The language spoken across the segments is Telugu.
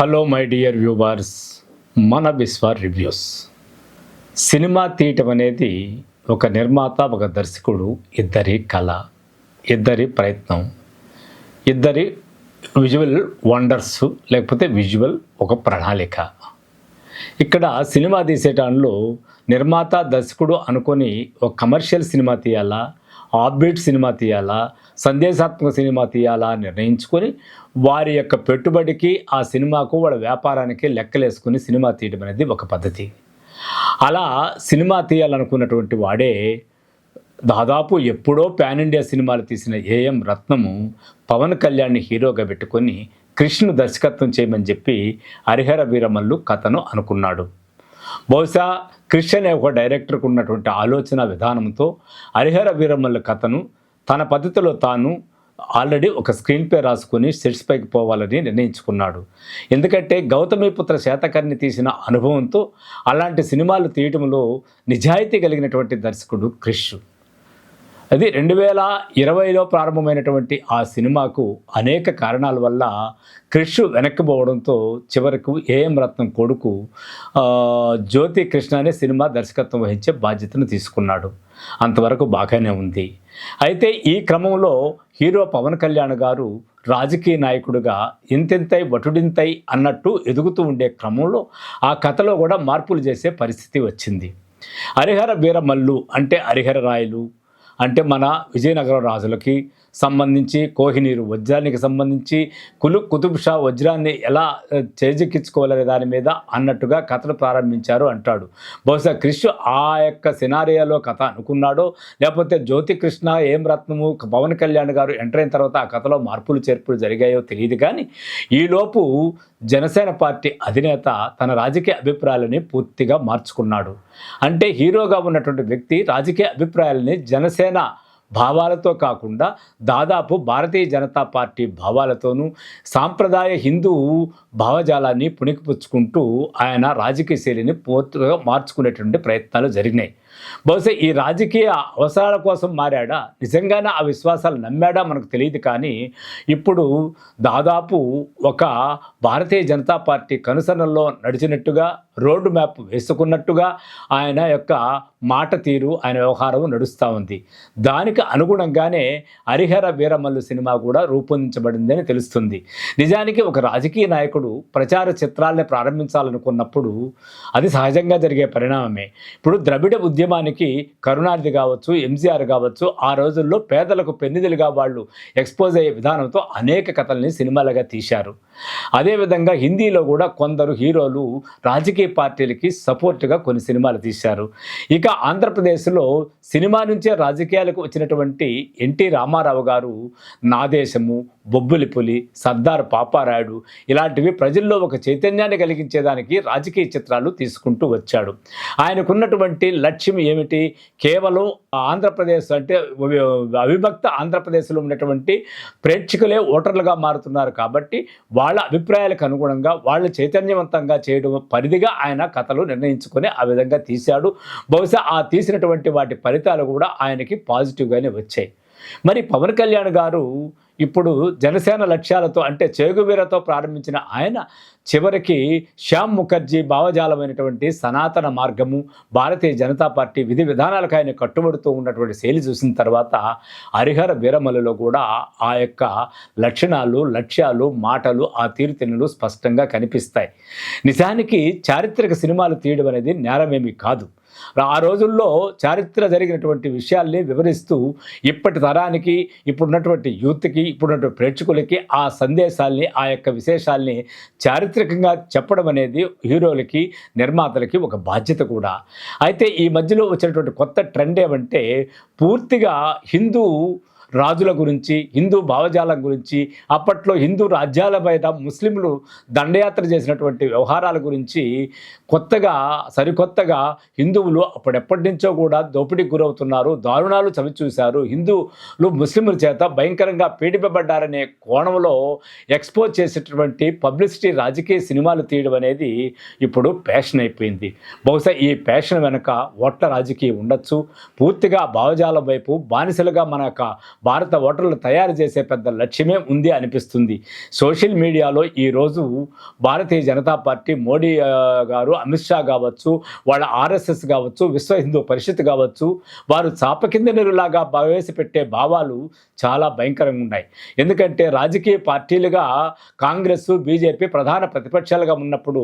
హలో మై డియర్ వ్యూవర్స్ మన విశ్వ రివ్యూస్. సినిమా తీయటం అనేది ఒక నిర్మాత ఒక దర్శకుడు ఇద్దరి కళ ఇద్దరి ప్రయత్నం ఇద్దరి విజువల్ వండర్స్ లేకపోతే విజువల్ ఒక ప్రణాళిక. ఇక్కడ సినిమా తీసేటంలో నిర్మాత దర్శకుడు అనుకొని ఒక కమర్షియల్ సినిమా తీయాలా ఆబ్బిట్ సినిమా తీయాలా సందేశాత్మక సినిమా తీయాలా అని నిర్ణయించుకొని వారి యొక్క పెట్టుబడికి ఆ సినిమాకు వాళ్ళ వ్యాపారానికి లెక్కలేసుకుని సినిమా తీయడం అనేది ఒక పద్ధతి. అలా సినిమా తీయాలనుకున్నటువంటి వాడే దాదాపు ఎప్పుడో పాన్ ఇండియా సినిమాలు తీసిన ఏఎం రత్నము పవన్ కళ్యాణ్ని హీరోగా పెట్టుకొని కృష్ణు దర్శకత్వం చేయమని చెప్పి హరిహర వీరమల్లు కథను అనుకున్నాడు. బహుశా క్రిష్ అనే ఒక డైరెక్టర్కు ఉన్నటువంటి ఆలోచన విధానంతో హరిహర వీరమల్లు కథను తన పద్ధతిలో తాను ఆల్రెడీ ఒక స్క్రీన్ పే రాసుకొని సెట్స్ పైకి పోవాలని నిర్ణయించుకున్నాడు. ఎందుకంటే గౌతమిపుత్ర శాతకర్ణి తీసిన అనుభవంతో అలాంటి సినిమాలు తీయటంలో నిజాయితీ కలిగినటువంటి దర్శకుడు క్రిష్. అది రెండు వేల ఇరవైలో ప్రారంభమైనటువంటి ఆ సినిమాకు అనేక కారణాల వల్ల క్రిష్ వెనక్కిపోవడంతో చివరకు ఏఎం రత్నం కొడుకు జ్యోతి కృష్ణ అనే సినిమా దర్శకత్వం వహించే బాధ్యతను తీసుకున్నాడు. అంతవరకు బాగానే ఉంది. అయితే ఈ క్రమంలో హీరో పవన్ కళ్యాణ్ గారు రాజకీయ నాయకుడిగా ఇంతింతై వటుడింతై అన్నట్టు ఎదుగుతూ ఉండే క్రమంలో ఆ కథలో కూడా మార్పులు చేసే పరిస్థితి వచ్చింది. హరిహర వీరమల్లు అంటే హరిహర రాయలు అంటే మన విజయనగరం రాజులకి సంబంధించి కోహినీరు వజ్రానికి సంబంధించి కులు కుతుబ్ షా వజ్రాన్ని ఎలా చేజిక్కించుకోవాలనే దాని మీద అన్నట్టుగా కథను ప్రారంభించారు అంటాడు. బహుశా క్రిష్ ఆ యొక్క సినారియాలో కథ అనుకున్నాడో లేకపోతే జ్యోతి కృష్ణ ఏం రత్నము పవన్ కళ్యాణ్ గారు ఎంటర్ అయిన తర్వాత ఆ కథలో మార్పులు చేర్పులు జరిగాయో తెలియదు కానీ ఈలోపు జనసేన పార్టీ అధినేత తన రాజకీయ అభిప్రాయాలని పూర్తిగా మార్చుకున్నాడు. అంటే హీరోగా ఉన్నటువంటి వ్యక్తి రాజకీయ అభిప్రాయాలని జనసేన భావాలతో కాకుండా దాదాపు భారతీయ జనతా పార్టీ భావాలతోనూ సాంప్రదాయ హిందూ భావజాలాన్ని పుణికిపుచ్చుకుంటూ ఆయన రాజకీయ శైలిని పూర్తిగా మార్చుకునేటువంటి ప్రయత్నాలు జరిగినాయి. బహుశా ఈ రాజకీయ అవసరాల కోసం మారాడా? నిజంగానే ఆ విశ్వాసాలు నమ్మాడా? మనకు తెలియదు కానీ ఇప్పుడు దాదాపు ఒక భారతీయ జనతా పార్టీ కనుసనల్లో నడిచినట్టుగా రోడ్డు మ్యాప్ వేసుకున్నట్టుగా ఆయన యొక్క మాట తీరు ఆయన వ్యవహారం నడుస్తూ ఉంది. దానికి అనుగుణంగానే హరిహర వీరమల్లు సినిమా కూడా రూపొందించబడిందని తెలుస్తుంది. నిజానికి ఒక రాజకీయ నాయకుడు ప్రచార చిత్రాల్ని ప్రారంభించాలనుకున్నప్పుడు అది సహజంగా జరిగే పరిణామమే. ఇప్పుడు ద్రవిడ ఉద్యమానికి కరుణానిధి కావచ్చు ఎంజీఆర్ కావచ్చు ఆ రోజుల్లో పేదలకు పెన్నిధులుగా వాళ్ళు ఎక్స్పోజ్ అయ్యే విధానంతో అనేక కథల్ని సినిమాలుగా తీశారు. అదేవిధంగా హిందీలో కూడా కొందరు హీరోలు రాజకీయ పార్టీలకి సపోర్ట్గా కొన్ని సినిమాలు తీశారు. ఇక ఆంధ్రప్రదేశ్లో సినిమా నుంచే రాజకీయాలకు వచ్చినటువంటి ఎన్టీ రామారావు గారు నా దేశము బొబ్బులి పులి సర్దార్ పాపారాయుడు ఇలాంటివి ప్రజల్లో ఒక చైతన్యాన్ని కలిగించేదానికి రాజకీయ చిత్రాలు తీసుకుంటూ వచ్చాడు. ఆయనకున్నటువంటి లక్ష్యం ఏమిటి? కేవలం ఆంధ్రప్రదేశ్ అంటే అవిభక్త ఆంధ్రప్రదేశ్లో ఉన్నటువంటి ప్రేక్షకులే ఓటర్లుగా మారుతున్నారు కాబట్టి వాళ్ళ అభిప్రాయాలకు అనుగుణంగా వాళ్ళు చైతన్యవంతంగా చేయడం పరిధిగా ఆయన కథలు నిర్ణయించుకొని ఆ విధంగా తీశాడు. బహుశా ఆ తీసినటువంటి వాటి ఫలితాలు కూడా ఆయనకి పాజిటివ్గానే వచ్చాయి. మరి పవన్ కళ్యాణ్ గారు ఇప్పుడు జనసేన లక్ష్యాలతో అంటే చేగువీరతో ప్రారంభించిన ఆయన చివరికి శ్యామ్ ముఖర్జీ భావజాలమైనటువంటి సనాతన మార్గము భారతీయ జనతా పార్టీ విధి విధానాలకు ఆయన కట్టుబడుతూ ఉన్నటువంటి శైలి చూసిన తర్వాత హరిహర వీరమలలో కూడా ఆ యొక్క లక్షణాలు లక్ష్యాలు మాటలు ఆ తీరుతెన్నులు స్పష్టంగా కనిపిస్తాయి. నిజానికి చారిత్రక సినిమాలు తీయడం అనేది నేరమేమీ కాదు. ఆ రోజుల్లో చారిత్ర జరిగినటువంటి విషయాల్ని వివరిస్తూ ఇప్పటి తరానికి ఇప్పుడున్నటువంటి యూత్కి ఇప్పుడున్నటువంటి ప్రేక్షకులకి ఆ సందేశాల్ని ఆ యొక్క విశేషాల్ని చారిత్రకంగా చెప్పడం అనేది హీరోలకి నిర్మాతలకి ఒక బాధ్యత కూడా. అయితే ఈ మధ్యలో వచ్చినటువంటి కొత్త ట్రెండ్ ఏమంటే పూర్తిగా హిందూ రాజుల గురించి హిందూ భావజాలం గురించి అప్పట్లో హిందూ రాజ్యాల మీద ముస్లింలు దండయాత్ర చేసినటువంటి వ్యవహారాల గురించి కొత్తగా సరికొత్తగా హిందువులు అప్పుడెప్పటి నుంచో కూడా దోపిడీకి గురవుతున్నారు దారుణాలు చవి చూశారు. హిందువులు ముస్లింల చేత భయంకరంగా పీడిపబడ్డారనే కోణంలో ఎక్స్పోజ్ చేసేటటువంటి పబ్లిసిటీ రాజకీయ సినిమాలు తీయడం అనేది ఇప్పుడు ప్యాషన్ అయిపోయింది. బహుశా ఈ ప్యాషన్ వెనక ఓట్ల రాజకీయం ఉండొచ్చు. పూర్తిగా భావజాలం వైపు బానిసలుగా మన యొక్క భారత ఓటర్లు తయారు చేసే పెద్ద లక్ష్యమే ఉంది అనిపిస్తుంది. సోషల్ మీడియాలో ఈరోజు భారతీయ జనతా పార్టీ మోడీ గారు అమిత్ షా కావచ్చు వాళ్ళ ఆర్ఎస్ఎస్ కావచ్చు విశ్వ హిందూ పరిషత్ కావచ్చు వారు చాప కింద నీరులాగా ప్రవేశపెట్టే భావాలు చాలా భయంకరంగా ఉన్నాయి. ఎందుకంటే రాజకీయ పార్టీలుగా కాంగ్రెస్ బీజేపీ ప్రధాన ప్రతిపక్షాలుగా ఉన్నప్పుడు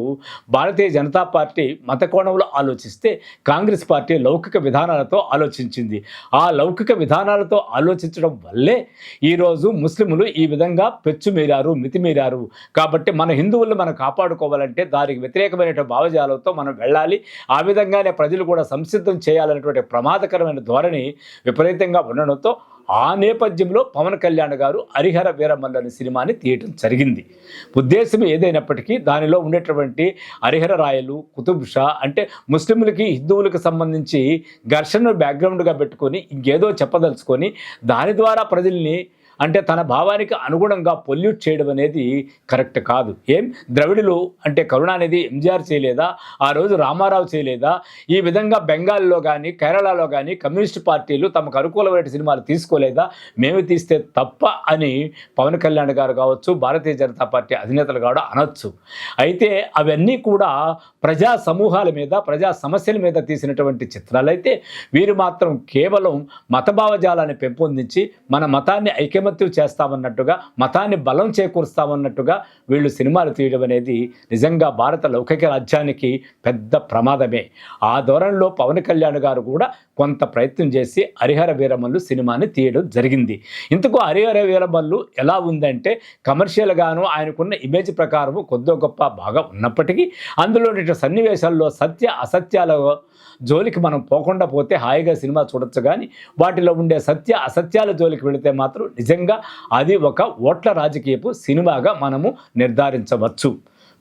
భారతీయ జనతా పార్టీ మత కోణంలో ఆలోచిస్తే కాంగ్రెస్ పార్టీ లౌకిక విధానాలతో ఆలోచించింది. ఆ లౌకిక విధానాలతో ఆలోచించడం వల్లే ఈరోజు ముస్లింలు ఈ విధంగా పెచ్చుమీరారు మితిమీరారు కాబట్టి మన హిందువులను మనం కాపాడుకోవాలంటే దానికి వ్యతిరేకమైన భావజాలంతో మనం వెళ్ళాలి. ఆ విధంగానే ప్రజలు కూడా సంసిద్ధం చేయాలనేటువంటి ప్రమాదకరమైన ధోరణి విపరీతంగా ఉండడంతో ఆ నేపథ్యంలో పవన్ కళ్యాణ్ గారు హరిహర వీరమల్ల అనే సినిమాని తీయటం జరిగింది. ఉద్దేశం ఏదైనప్పటికీ దానిలో ఉండేటువంటి హరిహర రాయలు కుతుబ్ షా అంటే ముస్లింలకి హిందువులకు సంబంధించి ఘర్షణను బ్యాక్గ్రౌండ్గా పెట్టుకొని ఇంకేదో చెప్పదలుచుకొని దాని ద్వారా ప్రజల్ని అంటే తన భావానికి అనుగుణంగా పొల్యూట్ చేయడం అనేది కరెక్ట్ కాదు. ఏం? ద్రవిడులు అంటే కరుణానిధి ఎంజీఆర్ చేయలేదా? ఆ రోజు రామారావు చేయలేదా? ఈ విధంగా బెంగాల్లో కానీ కేరళలో కానీ కమ్యూనిస్ట్ పార్టీలు తమకు అనుకూలమైన సినిమాలు తీసుకోలేదా? మేము తీస్తే తప్ప అని పవన్ కళ్యాణ్ గారు కావచ్చు భారతీయ జనతా పార్టీ అధినేతలు కూడా అనొచ్చు. అయితే అవన్నీ కూడా ప్రజా సమూహాల మీద ప్రజా సమస్యల మీద తీసినటువంటి చిత్రాలైతే వీరు మాత్రం కేవలం మత భావజాలాన్ని పెంపొందించి మన మతాన్ని ఐక్యం ఐకమత్యం చేస్తామన్నట్టుగా మతాన్ని బలం చేకూరుస్తామన్నట్టుగా వీళ్ళు సినిమాలు తీయడం అనేది నిజంగా భారత లౌకిక రాజ్యానికి పెద్ద ప్రమాదమే. ఆ ధోరణిలో పవన్ కళ్యాణ్ గారు కూడా కొంత ప్రయత్నం చేసి హరిహర వీరమల్లు సినిమాని తీయడం జరిగింది. ఇంతకు హరిహర వీరమల్లు ఎలా ఉందంటే కమర్షియల్గాను ఆయనకున్న ఇమేజ్ ప్రకారం కొద్దో గొప్ప బాగా ఉన్నప్పటికీ అందులో సన్నివేశాల్లో సత్య అసత్యాల జోలికి మనం పోకుండా పోతే హాయిగా సినిమా చూడొచ్చు కానీ వాటిలో ఉండే సత్య అసత్యాల జోలికి వెళితే మాత్రం నిజంగా అది ఒక ఓట్ల రాజకీయపు సినిమాగా మనము నిర్ధారించవచ్చు.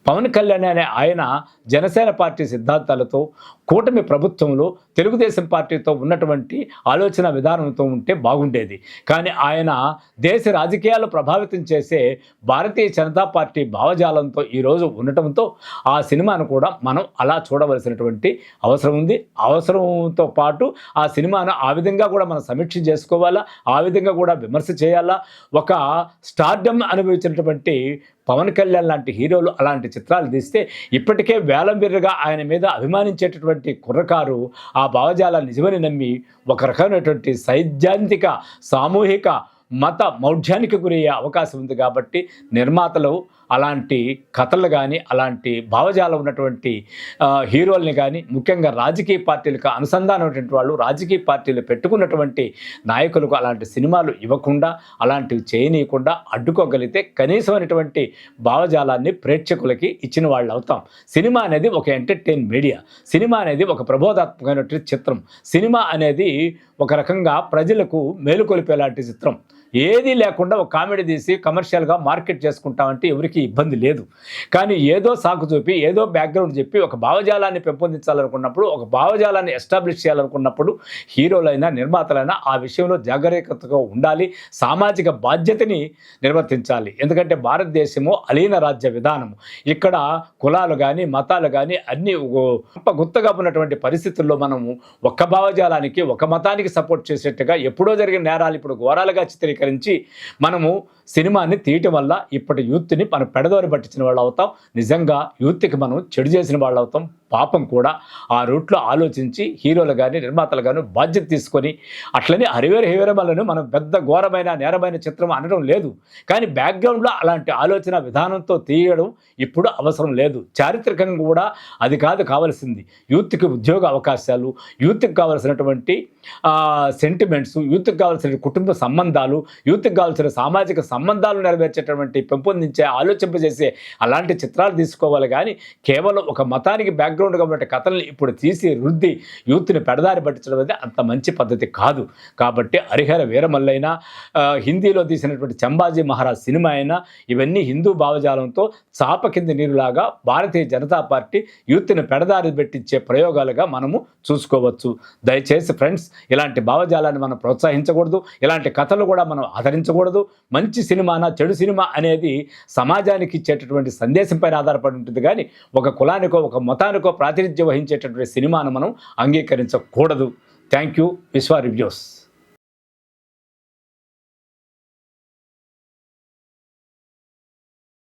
పవన్ కళ్యాణ్ అనే ఆయన జనసేన పార్టీ సిద్ధాంతాలతో కూటమి ప్రభుత్వంలో తెలుగుదేశం పార్టీతో ఉన్నటువంటి ఆలోచన విధానంతో ఉంటే బాగుండేది. కానీ ఆయన దేశ రాజకీయాలు ప్రభావితం చేసే భారతీయ జనతా పార్టీ భావజాలంతో ఈరోజు ఉండటంతో ఆ సినిమాను కూడా మనం అలా చూడవలసినటువంటి అవసరం ఉంది. అవసరంతో పాటు ఆ సినిమాను ఆ విధంగా కూడా మనం సమీక్ష చేసుకోవాలా? ఆ విధంగా కూడా విమర్శ చేయాలా? ఒక స్టార్డమ్ అనుభవించినటువంటి పవన్ కళ్యాణ్ లాంటి హీరోలు అలాంటి చిత్రాలు తీస్తే ఇప్పటికే వేలంబిర్రగా ఆయన మీద అభిమానించేటటువంటి కుర్రకారు ఆ భావజాల నిజమని నమ్మి ఒక రకమైనటువంటి సైద్ధాంతిక సామూహిక మత మౌఢ్యానికి గురయ్యే అవకాశం ఉంది కాబట్టి నిర్మాతలు అలాంటి కథలు కానీ అలాంటి భావజాలం ఉన్నటువంటి హీరోల్ని కానీ ముఖ్యంగా రాజకీయ పార్టీలకు అనుసంధానమైనటువంటి వాళ్ళు రాజకీయ పార్టీలు పెట్టుకున్నటువంటి నాయకులకు అలాంటి సినిమాలు ఇవ్వకుండా అలాంటివి చేయనీయకుండా అడ్డుకోగలిగితే కనీసమైనటువంటి భావజాలాన్ని ప్రేక్షకులకి ఇచ్చిన వాళ్ళు అవుతాం. సినిమా అనేది ఒక ఎంటర్టైన్ మీడియా. సినిమా అనేది ఒక ప్రబోధాత్మకమైనటువంటి చిత్రం. సినిమా అనేది ఒక రకంగా ప్రజలకు మేలుకొలిపేలాంటి చిత్రం. ఏదీ లేకుండా ఒక కామెడీ తీసి కమర్షియల్గా మార్కెట్ చేసుకుంటామంటే ఎవరికి ఇబ్బంది లేదు. కానీ ఏదో సాకు చూపి ఏదో బ్యాక్గ్రౌండ్ చెప్పి ఒక భావజాలాన్ని పెంపొందించాలనుకున్నప్పుడు ఒక భావజాలాన్ని ఎస్టాబ్లిష్ చేయాలనుకున్నప్పుడు హీరోలైనా నిర్మాతలైనా ఆ విషయంలో జాగ్రత్తగా ఉండాలి సామాజిక బాధ్యతని నిర్వర్తించాలి. ఎందుకంటే భారతదేశము అలీన రాజ్య విధానము. ఇక్కడ కులాలు కానీ మతాలు కానీ అన్నీ గొప్ప గుత్తగా ఉన్నటువంటి పరిస్థితుల్లో మనము ఒక్క భావజాలానికి ఒక మతానికి సపోర్ట్ చేసేట్టుగా ఎప్పుడో జరిగిన నేరాలు ఇప్పుడు ఘోరాలుగా సేకరించి మనము సినిమాని తీయటం వల్ల ఇప్పటి యూత్ని మనం పెడదోరి పట్టించిన వాళ్ళు అవుతాం. నిజంగా యూత్కి మనం చెడు చేసిన వాళ్ళు అవుతాం. పాపం కూడా ఆ రూట్లో ఆలోచించి హీరోలు కానీ నిర్మాతలు కానీ బాధ్యత తీసుకొని అట్లనే హరివేరు హరివేరమలను మనం పెద్ద ఘోరమైన నేరమైన చిత్రం అనడం లేదు. కానీ బ్యాక్గ్రౌండ్లో అలాంటి ఆలోచన విధానంతో తీయడం ఇప్పుడు అవసరం లేదు. చారిత్రకంగా కూడా అది కాదు కావాల్సింది. యూత్కి ఉద్యోగ అవకాశాలు యూత్కి కావాల్సినటువంటి సెంటిమెంట్స్ యూత్కి కావాల్సిన కుటుంబ సంబంధాలు యూత్కి కావాల్సిన సామాజిక సంబంధాలు నెరవేర్చేటటువంటి పెంపొందించే ఆలోచింపజేసే అలాంటి చిత్రాలు తీసుకోవాలి. కానీ కేవలం ఒక మతానికి బ్యాక్గ్రౌండ్గా ఉన్నటువంటి కథల్ని ఇప్పుడు తీసి రుద్ది యూత్ని పెడదారి పట్టించడం అనేది అంత మంచి పద్ధతి కాదు. కాబట్టి హరిహర వీరమల్లైనా హిందీలో తీసినటువంటి చంబాజీ మహారాజ్ సినిమా అయినా ఇవన్నీ హిందూ భావజాలంతో చాప కింద నీరులాగా భారతీయ జనతా పార్టీ యూత్ని పెడదారి పెట్టించే ప్రయోగాలుగా మనము చూసుకోవచ్చు. దయచేసి ఫ్రెండ్స్ ఇలాంటి భావజాలాన్ని మనం ప్రోత్సహించకూడదు. ఇలాంటి కథలు కూడా మనం ఆదరించకూడదు. మంచి సినిమానా చెడు సినిమా అనేది సమాజానికి ఇచ్చేటటువంటి సందేశం పైన ఆధారపడి ఉంటుంది. కానీ ఒక కులానికో ఒక మతానికో ప్రాతినిధ్యం వహించేటటువంటి సినిమాను మనం అంగీకరించకూడదు. Thank you. విశ్వ రివ్యూస్.